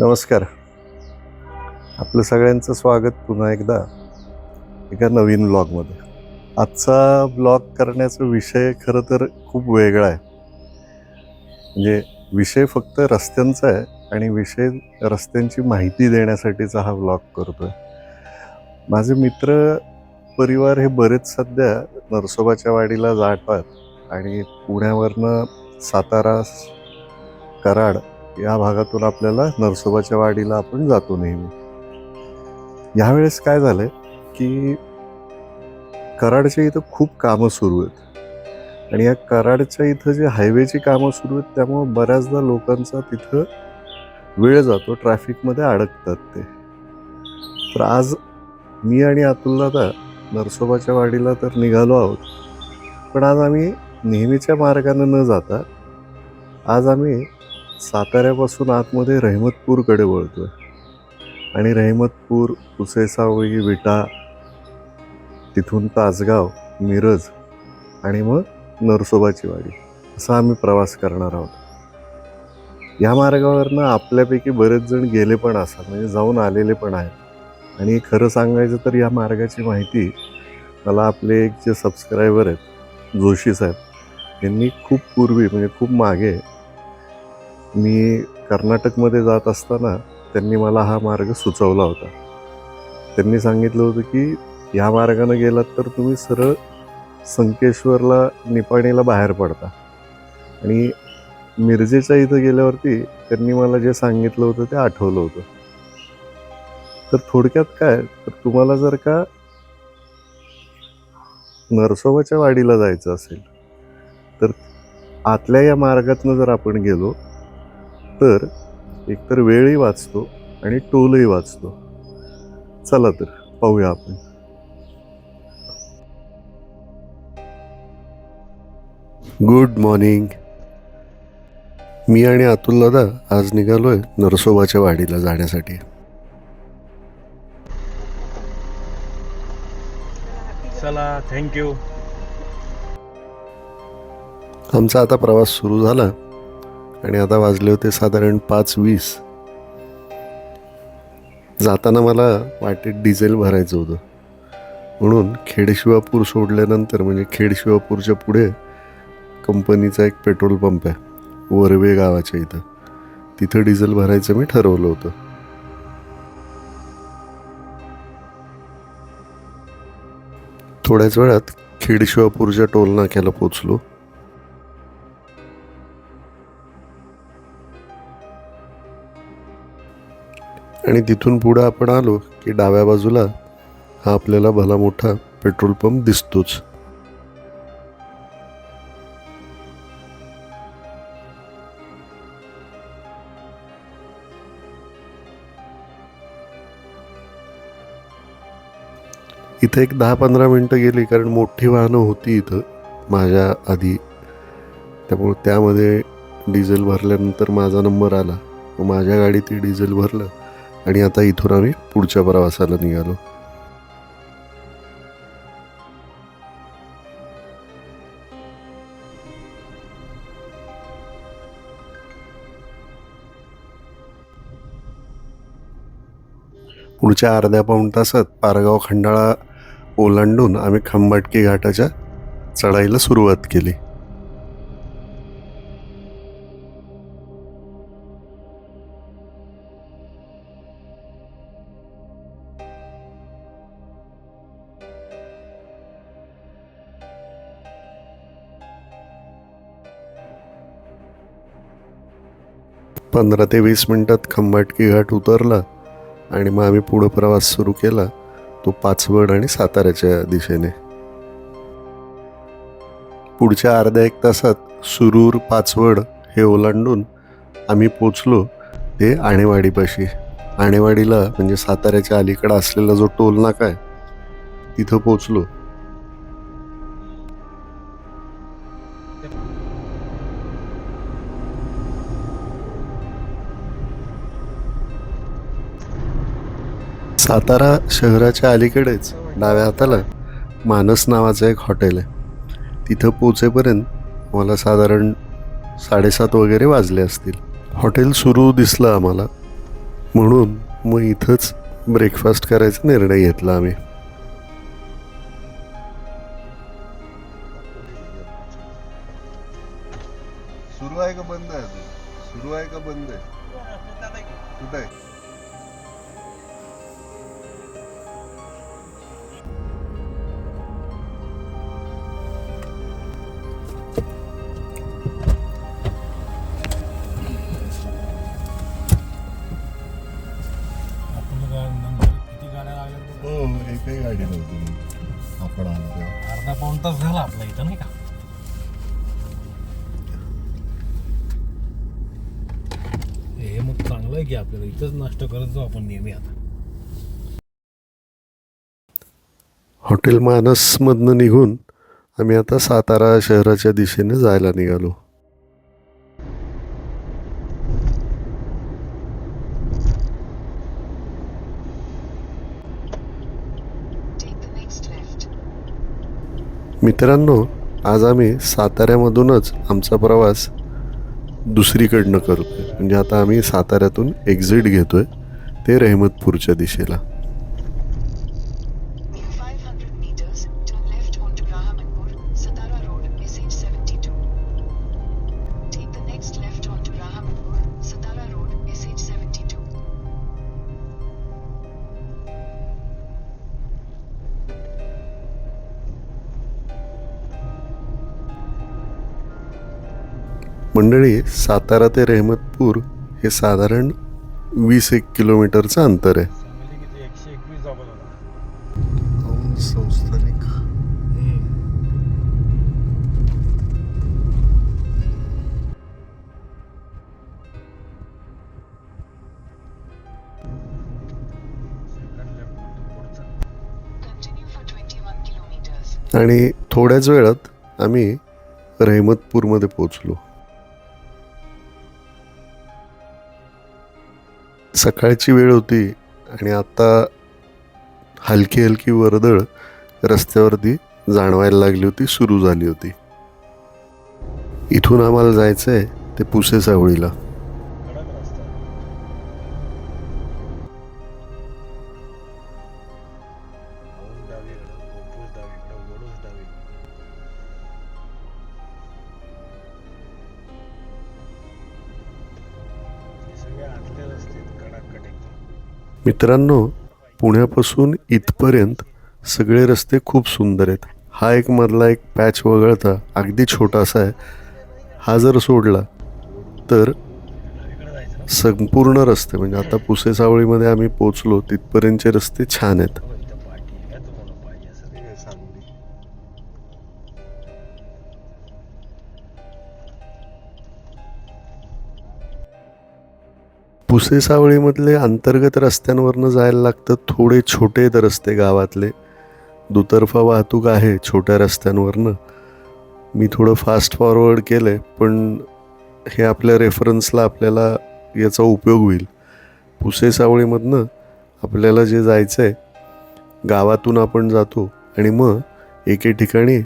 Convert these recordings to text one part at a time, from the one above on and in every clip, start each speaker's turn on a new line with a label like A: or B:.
A: नमस्कार. आपलं सगळ्यांचं स्वागत पुन्हा एकदा एका नवीन ब्लॉगमध्ये आजचा ब्लॉग करण्याचा विषय खरं तर खूप वेगळा आहे. म्हणजे विषय फक्त रस्त्यांचा आहे आणि विषय रस्त्यांची माहिती देण्यासाठीचा हा ब्लॉग करतो आहे माझे मित्र परिवार हे बरेच सध्या नरसोबाच्या वाडीला जातात आणि पुण्यावरनं सातारा कराड या भागातून आपल्याला नरसोबाच्या वाडीला आपण जातो नेहमी. यावेळेस काय झालं की कराडच्या इथं खूप कामं सुरू आहेत. आणि या कराडच्या इथं जे हायवेची कामं सुरू आहेत त्यामुळं बऱ्याचदा लोकांचा तिथं वेळ जातो ट्रॅफिकमध्ये अडकतात ते. तर आज मी आणि अतुलदादा नरसोबाच्या वाडीला तर निघालो आहोत. पण आज आम्ही नेहमीच्या मार्गानं न जाता आज आम्ही साताऱ्यापासून आतमध्ये रहमतपूरकडे वळतोय. आणि रहमतपूर उसेसावळी विटा तिथून तासगाव मिरज आणि मग नरसोबाची वाडी. असा आम्ही प्रवास करणार आहोत. या मार्गावरनं आपल्यापैकी बरेच जण गेले पण असतात म्हणजे जाऊन आलेले पण आहेत. आणि खरं सांगायचं तर या मार्गाची माहिती मला आपले एक जे सबस्क्रायबर आहेत जोशी साहेब यांनी खूप पूर्वी म्हणजे खूप मागे मी कर्नाटकमध्ये जात असताना त्यांनी मला हा मार्ग सुचवला होता. त्यांनी सांगितलं होतं की ह्या मार्गानं गेलात तर तुम्ही सरळ संकेश्वरला निपाणीला बाहेर पडता. आणि मिरजेच्या इथं गेल्यावरती त्यांनी मला जे सांगितलं होतं ते आठवलं होतं. तर थोडक्यात काय तर तुम्हाला जर का नरसोबाच्या वाडीला जायचं असेल तर आतल्या या मार्गातनं जर आपण गेलो तर एकतर वेळही वाचतो आणि टोलही वाचतो. चला तर पाहूया आपण. गुड मॉर्निंग मी आणि अतुल दादा आज निघालोय नरसोबाच्या वाडीला जाण्यासाठी.
B: चला थँक्यू
A: आमचा आता प्रवास सुरू झाला. आणि आता वाजले होते साधारण पाच वीस. जाताना मला वाटेत डिझेल भरायचं होतं. म्हणून खेडशिवापूर सोडल्यानंतर म्हणजे खेडशिवापूरच्या पुढे कंपनीचा एक पेट्रोल पंप आहे वरवे गावाच्या इथं. तिथं डिझेल भरायचं मी ठरवलं होतं. थोड्याच वेळात खेडशिवापूरच्या टोल नाक्याला पोचलो. आणि तिथून पुढं आपण आलो की डाव्या बाजूला हा आपल्याला भला मोठा पेट्रोल पंप दिसतोच. इथं एक दहा पंधरा मिनटं गेली कारण मोठी वाहनं होती इथं माझ्या आधी. त्यामुळे त्यामध्ये डिझेल भरल्यानंतर माझा नंबर आला. माझ्या गाडीत डिझेल भरलं. आणि आता इथून आम्ही पुढच्या प्रवासाला निघालो. पुढच्या अर्ध्या पाऊण तासात पारगाव खंडाळा ओलांडून आम्ही खंबाटकी घाटाच्या चढाईला सुरुवात केली. पंधरा ते वीस मिनटात खंबाटकी घाट उतरला आणि मग आम्ही पुढं प्रवास सुरू केला तो पाचवड आणि साताऱ्याच्या दिशेने. पुढच्या अर्ध्या एक तासात सुरूर पाचवड हे ओलांडून आम्ही पोचलो ते आणेवाडीपाशी. आणेवाडीला म्हणजे साताऱ्याच्या अलीकडं असलेला जो टोल नाका आहे तिथं पोचलो. सातारा शहराच्या अलीकडेच डाव्या हाताला मानस नावाचं एक हॉटेल आहे. तिथं पोचेपर्यंत मला साधारण साडेसात वगैरे वाजले असतील. हॉटेल सुरू दिसलं आम्हाला. म्हणून मग इथंच ब्रेकफास्ट करायचा निर्णय घेतला आम्ही. सुरू आहे का बंद आहे सुरू आहे का बंद आहे? कुठं आहे? हो एकही गाडी नव्हती. आपण आलो तेव्हा.
B: अर्धा पाऊण तास झाला आपला इथं नाही का? हे मग चांगलं आहे की आपल्याला इथंच नाश्ता करत जाऊ आपण नेहमी आता.
A: हॉटेल मानसमधनं निघून आम्ही आता सातारा शहराच्या दिशेने जायला निघालो. मित्रांनो आज आम्ही साताऱ्यामधूनच आमचा प्रवास दुसरीकडनं करतोय. म्हणजे आता आम्ही साताऱ्यातून एक्झिट घेतोय ते रहमतपूरच्या दिशेला. मंडळी सातारा ते रहमतपूर हे साधारण वीस एक किलोमीटरचं अंतर आहे
B: सांगली किती एकशे एकवीस दाखवत होता
A: संस्थानिक
B: Second left म्हणतो पुढचं.
C: Continue for 21 kilometers.
A: आणि थोड्याच वेळात आम्ही रहमतपूरमध्ये पोचलो सकाळची वेळ होती आणि आता हलकी हलकी वर्दळ रस्त्यावरती जाणवायला लागली होती सुरू झाली होती. इथून आम्हाला जायचं आहे ते पुसे सावळीला मित्रांनो पुण्यापासून इथपर्यंत सगळे रस्ते खूप सुंदर आहेत. हा एक मधला एक पॅच वगळता अगदी छोटासा आहे. हा जर सोडला तर संपूर्ण रस्ते म्हणजे आता पुसे सावळीमध्ये आम्ही पोचलो तिथपर्यंतचे रस्ते छान आहेत. पुसे सावळीमधले अंतर्गत रस्त्यांवरनं जायला लागतं थोडे छोटे तर रस्ते गावातले. दुतर्फा वाहतूक आहे छोट्या रस्त्यांवरनं. मी थोडं फास्ट फॉरवर्ड केलं आहे पण हे आपल्या रेफरन्सला आपल्याला याचा उपयोग होईल. पुसे सावळीमधनं आपल्याला जे जायचं आहे गावातून आपण जातो आणि मग एके ठिकाणी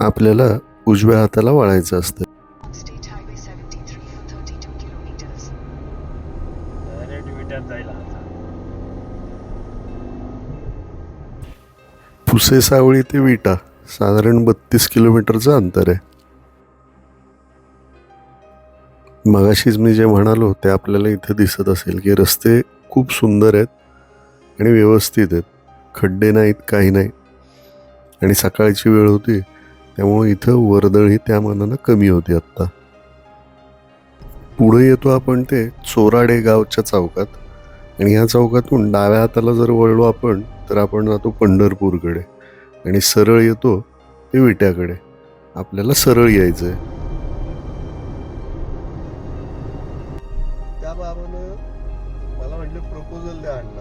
A: आपल्याला उजव्या हाताला वळायचं असतं. पुसे सावळी ते विटा. साधारण बत्तीस किलोमीटरचं अंतर आहे. मगाशीच मी जे म्हणालो ते आपल्याला इथे दिसत असेल की रस्ते खूप सुंदर आहेत आणि व्यवस्थित आहेत. खड्डे नाहीत काही नाही. आणि सकाळची वेळ होती त्यामुळे इथं वर्दळ ही त्या मानानं कमी होती आत्ता. पुढे येतो आपण ते चोराडे गावच्या चौकात. आणि या चौकातून डाव्या हाताला जर वळलो आपण तर आपण जातो पंढरपूरकडे. आणि सरळ येतो ते विट्याकडे. आपल्याला सरळ यायचं आहे त्या बाबानं मला म्हटलं प्रपोजल द्या आणला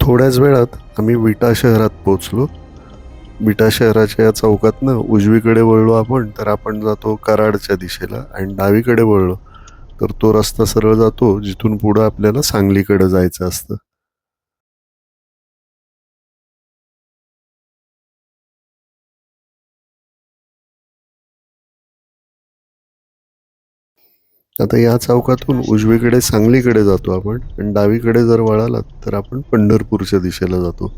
A: थोड्याच वेळात आम्ही विटा शहरात पोचलो विटा शहराच्या या चौकातनं उजवीकडे वळलो आपण तर आपण जातो कराडच्या दिशेला आणि डावीकडे वळलो. तर तो रस्ता सरळ जातो जिथून पुढं आपल्याला सांगलीकडे जायचं असतं. आता या चौकातून उजवीकडे सांगलीकडे जातो आपण आणि डावीकडे जर वळालात तर आपण पंढरपूरच्या दिशेला जातो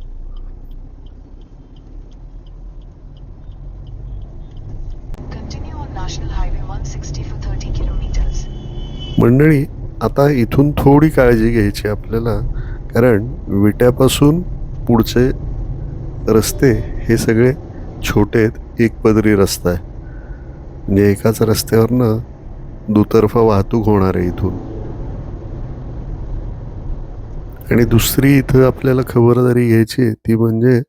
C: Continue on National Highway 160 for 30 kilometers.
A: मंडळी आता इथून थोडी काळजी घ्यायची आपल्याला कारण विट्यापासून पुढचे रस्ते हे सगळे छोटे आहेत एक पदरी रस्ता आहे म्हणजे एकाच रस्त्यावरनं दुतर्फा वाहतूक होणार आहे इथून. आणि दुसरी इथं आपल्याला खबरदारी घ्यायची आहे ती म्हणजे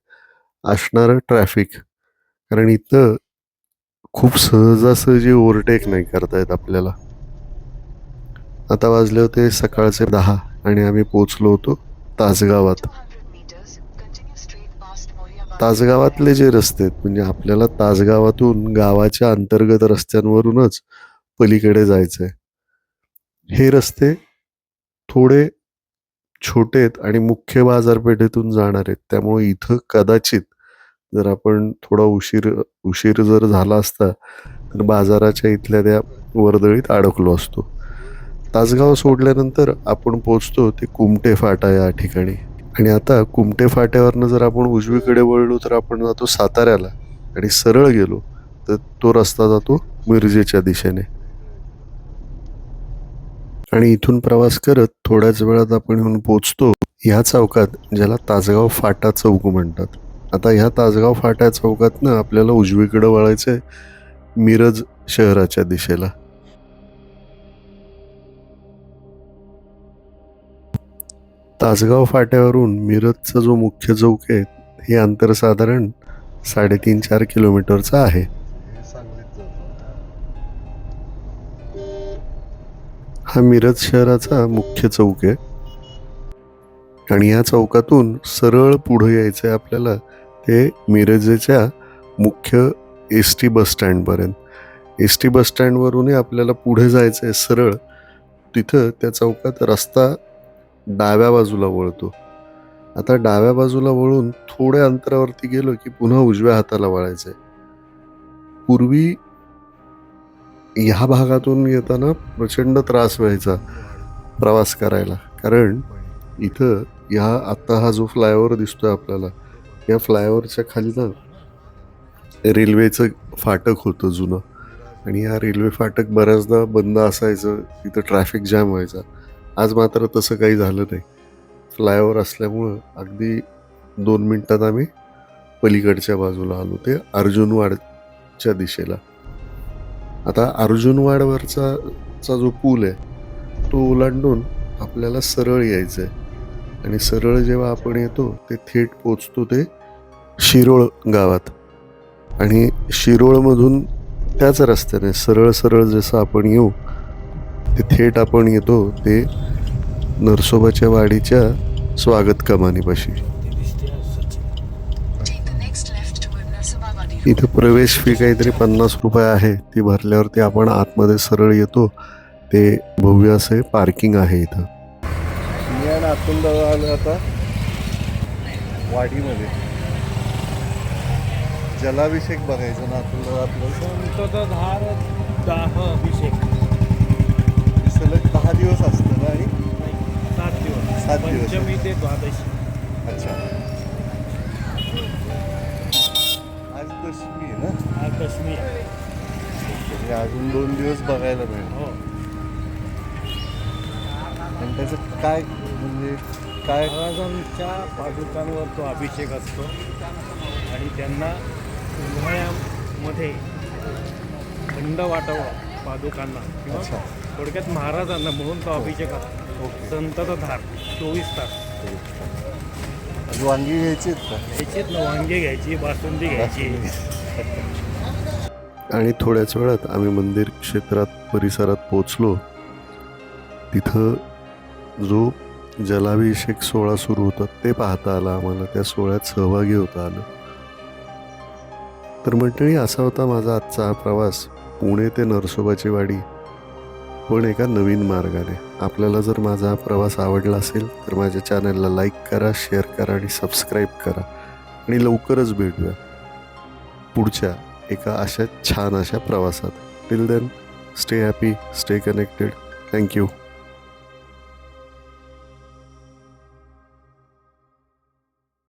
A: असणारं ट्रॅफिक. कारण इथं खूप सहजासहजी ओव्हरटेक नाही करता येत आपल्याला. आता वाजले होते सकाळचे दहा आणि आम्ही पोचलो होतो तासगावात. तासगावातले जे रस्ते आहेत म्हणजे आपल्याला तासगावातून गावाच्या अंतर्गत रस्त्यांवरूनच पलीकडे जायचं आहे हे रस्ते थोडे छोटे आहेत आणि मुख्य बाजारपेठेतून जाणार आहेत. त्यामुळे इथं कदाचित जर आपण थोडा उशीर उशीर जर झाला असता तर बाजाराच्या इथल्या त्या वर्दळीत अडकलो असतो. तासगाव सोडल्यानंतर आपण पोचतो ते कुमटे फाटा या ठिकाणी. आणि आता कुमटे फाट्यावरनं जर आपण उजवीकडे वळलो तर आपण जातो साताऱ्याला. आणि सरळ गेलो तर तो रस्ता जातो मिरजेच्या दिशेने. आणि इथून प्रवास करत थोड्याच वेळात आपण येऊन पोचतो ह्या चौकात ज्याला तासगाव फाटा चौक म्हणतात. आता ह्या तासगाव फाटा चौकातनं आपल्याला उजवीकडं वळायचं आहे मिरज शहराच्या दिशेला. तासगाव फाट्यावरून मिरजचा जो मुख्य चौक आहे हे अंतर साधारण साडेतीन चार किलोमीटरचं आहे. हा मिरज शहराचा मुख्य चौक आहे. आणि या चौकातून सरळ पुढं यायचं आहे आपल्याला ते मिरजेच्या मुख्य एस टी बस स्टँडपर्यंत. एस टी बस स्टँडवरूनही आपल्याला पुढे जायचं आहे सरळ. तिथं त्या चौकात रस्ता डाव्या बाजूला वळतो. आता डाव्या बाजूला वळून थोड्या अंतरावरती गेलो की पुन्हा उजव्या हाताला वळायचं आहे पूर्वी ह्या भागातून येताना प्रचंड त्रास व्हायचा प्रवास करायला. कारण इथं ह्या आत्ता हा जो फ्लायओव्हर आहे आपल्याला या फ्लायओव्हरच्या खाली ना रेल्वेचं फाटक होतं जुनं. आणि या रेल्वे फाटक बऱ्याचदा बंद असायचं तिथं ट्रॅफिक जाम व्हायचा. आज मात्र तसं काही झालं नाही. फ्लायओव्हर असल्यामुळं अगदी दोन मिनटात आम्ही पलीकडच्या बाजूला आलो ते अर्जुनवाडच्या दिशेला. आता अर्जुनवाडवरचा चा जो पूल आहे तो ओलांडून आपल्याला सरळ यायचं आहे आणि सरळ जेव्हा आपण येतो ते थेट पोचतो ते शिरोळ गावात. आणि शिरोळमधून त्याच रस्त्याने सरळ सरळ जसं आपण येऊ ते थेट आपण येतो ते नरसोबाच्या वाडीच्या स्वागत कमानीपाशी. इथं प्रवेश फी काहीतरी पन्नास रुपये आहे. ती भरल्यावरती आपण आतमध्ये सरळ येतो. ते भव्य असे पार्किंग आहे इथं. मी आणि आतून आलो आता वाडीमध्ये. जलाभिषेक बघायचं ना आतून आपलं
B: संतत धार दाह अभिषेक.
A: सलग दहा दिवस असतं ना आणि
B: सात दिवस.
A: सात दिवस.
B: पंचमी ते द्वादशी.
A: अच्छा. ना
B: हा.
A: म्हणजे अजून दोन दिवस बघायला मिळेल.
B: हो.
A: आणि त्याचं काय म्हणजे काय?
B: महाराजांच्या पादुकांवर तो अभिषेक असतो. आणि त्यांना उन्हाळ्यामध्ये थंड वाटावं पादुकांना. किंवा
A: अच्छा.
B: थोडक्यात महाराजांना म्हणून तो अभिषेक असतो.
A: ओके.
B: संततधार चोवीस तास.
A: वांगी घ्यायची आहेत का?
B: याचीच ना वांगे घ्यायची बासुंदी घ्यायची.
A: आणि थोड्याच वेळात आम्ही मंदिर क्षेत्रात परिसरात पोचलो तिथं जो जलाभिषेक सोहळा सुरू होता ते पाहता आला आम्हाला त्या सोहळ्यात सहभागी होता आलं. तर मंडळी असा होता माझा आजचा हा प्रवास. पुणे ते नरसोबाची वाडी पण एका नवीन मार्गाने. आपल्याला जर माझा हा प्रवास आवडला असेल तर माझ्या चॅनलला लाईक करा शेअर करा आणि सबस्क्राईब करा. आणि लवकरच भेटूया पुढच्या एका अशा छान अशा प्रवासात. Till then stay happy stay connected thank you